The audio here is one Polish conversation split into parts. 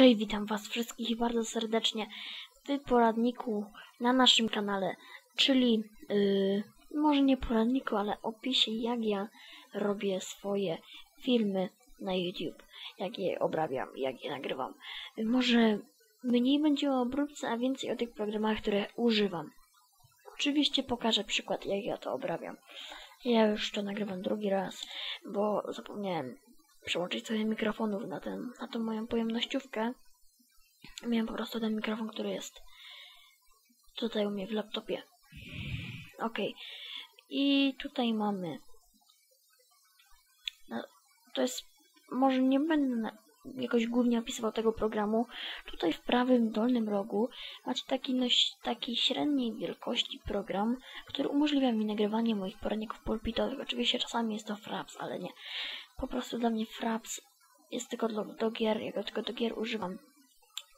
Cześć, witam Was wszystkich bardzo serdecznie w poradniku na naszym kanale, czyli yy, może nie poradniku, ale opisie jak ja robię swoje filmy na YouTube, jak je obrabiam, jak je nagrywam. Może mniej będzie o obróbce, a więcej o tych programach, które używam. Oczywiście pokażę przykład, jak ja to obrabiam. Ja już to nagrywam drugi raz, bo zapomniałem przełączyć sobie mikrofonów na, ten, na tą moją pojemnościówkę. Miałem po prostu ten mikrofon, który jest tutaj u mnie w laptopie. Ok. I tutaj mamy. No, to jest. Może nie będę jakoś głównie opisywał tego programu. Tutaj w prawym dolnym rogu macie taki, taki średniej wielkości program, który umożliwia mi nagrywanie moich poradników pulpitowych. Oczywiście czasami jest to Fraps, ale nie. Po prostu dla mnie Fraps jest tylko do, do gier, ja go tylko do gier używam.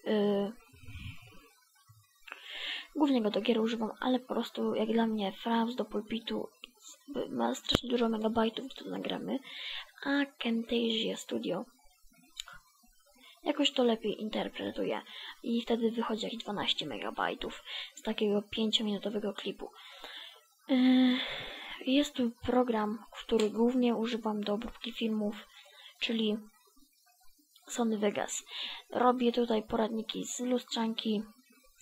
Yy, głównie go do gier używam, ale po prostu jak dla mnie Fraps do pulpitu ma strasznie dużo megabajtów, to nagramy, a Camtasia Studio jakoś to lepiej interpretuje i wtedy wychodzi jakieś 12 megabajtów z takiego 5-minutowego klipu. Yy, jest tu program, który głównie używam do obróbki filmów, czyli Sony Vegas. Robię tutaj poradniki z lustrzanki,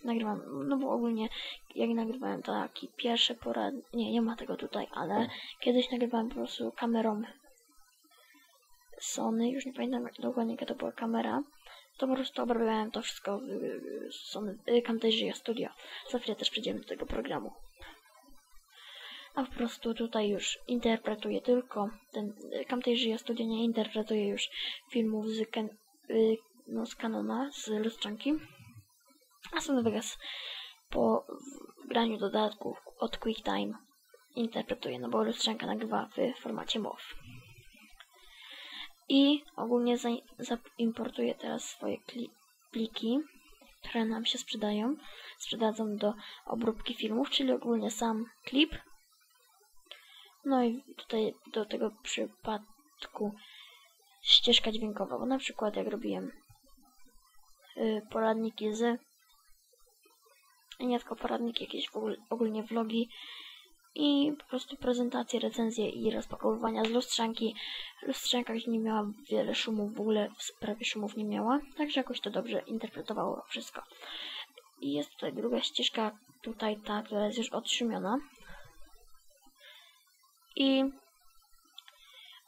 nagrywam, no bo ogólnie jak nagrywałem taki pierwszy porad, nie, nie ma tego tutaj, ale kiedyś nagrywałem po prostu kamerą Sony, już nie pamiętam jak dokładnie jaka to była kamera, to po prostu obrabiałem to wszystko w Sony, Camtasia Studio. Za chwilę też przejdziemy do tego programu. A po prostu tutaj już interpretuję tylko, ten Camtasia Studio nie interpretuje już filmów z, can, no, z Canona, z lustrzanki. A Sony Vegas po graniu dodatków od QuickTime interpretuje, no bo lustrzanka nagrywa w formacie MOV. I ogólnie zaimportuję teraz swoje pliki, które nam się sprzedają. Sprzedadzą do obróbki filmów, czyli ogólnie sam klip. No i tutaj do tego przypadku ścieżka dźwiękowa, bo na przykład jak robiłem yy, poradniki z nie tylko poradniki, jakieś w ogólnie vlogi i po prostu prezentacje, recenzje i rozpakowywania z lustrzanki. Lustrzanka nie miała wiele szumów, w ogóle prawie szumów nie miała, także jakoś to dobrze interpretowało wszystko. I jest tutaj druga ścieżka, tutaj ta, która jest już odszumiona. I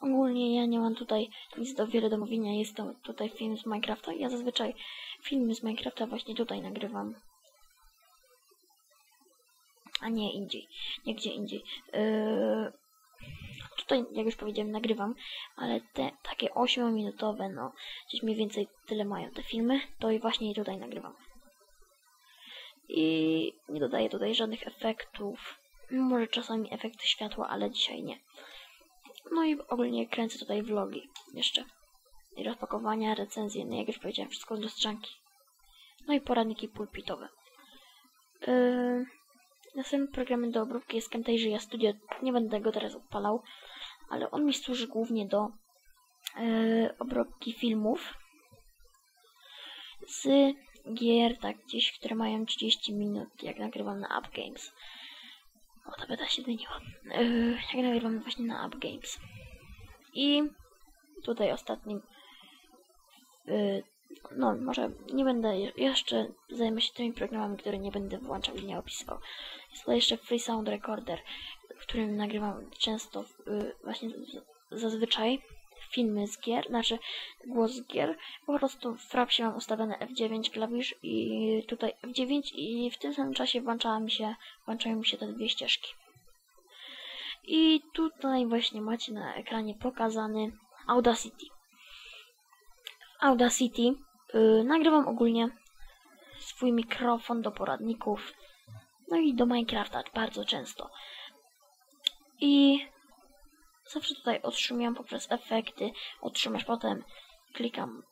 ogólnie ja nie mam tutaj nic do wiele do mówienia, jest to tutaj film z Minecrafta. Ja zazwyczaj filmy z Minecrafta właśnie tutaj nagrywam a nie indziej, nie gdzie indziej. Yy, tutaj, jak już powiedziałem, nagrywam, ale te takie 8-minutowe, no, gdzieś mniej więcej tyle mają te filmy, to i właśnie tutaj nagrywam. I nie dodaję tutaj żadnych efektów, może czasami efekty światła, ale dzisiaj nie. No i ogólnie kręcę tutaj vlogi jeszcze. I rozpakowania, recenzje, no jak już powiedziałem, wszystko z lustrzanki. No i poradniki pulpitowe. Yy, Następnym programem do obróbki jest Camtasia Studio. Nie będę go teraz odpalał, ale on mi służy głównie do yy, obróbki filmów z gier, tak gdzieś, które mają 30 minut, jak nagrywam na Up Games. O, ta beta się zmieniła. Yy, jak nagrywam właśnie na Up Games. I tutaj ostatnim yy, no może nie będę jeszcze zajmę się tymi programami, które nie będę włączał i nie opisywał. Jest to jeszcze Free Sound Recorder, którym nagrywam często y, właśnie zazwyczaj filmy z gier, znaczy głos z gier. Po prostu w Frapsie mam ustawione F9 klawisz i tutaj F9 i w tym samym czasie włączała mi się, włączają mi się te dwie ścieżki. I tutaj właśnie macie na ekranie pokazany Audacity. Audacity yy, nagrywam ogólnie swój mikrofon do poradników, no i do Minecrafta bardzo często. I zawsze tutaj odszumiam poprzez efekty, otrzymasz potem, klikam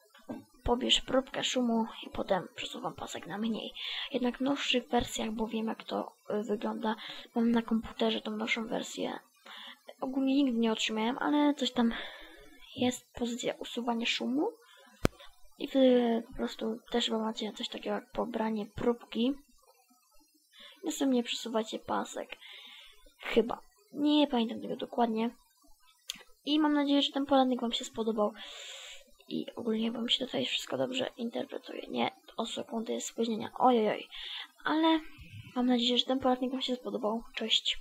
pobierz próbkę szumu i potem przesuwam pasek na mniej. Jednak w nowszych wersjach, bo wiem jak to y, wygląda, mam na komputerze tą nowszą wersję. Ogólnie nigdy nie otrzymałem, ale coś tam jest pozycja usuwania szumu I wtedy po prostu też macie coś takiego jak pobranie próbki. Następnie przesuwacie pasek. Chyba. Nie pamiętam tego dokładnie. I mam nadzieję, że ten poradnik Wam się spodobał. I ogólnie Wam się tutaj wszystko dobrze interpretuje. Nie, o sekundę jest spóźnienia. Ojojoj. Ale mam nadzieję, że ten poradnik Wam się spodobał. Cześć.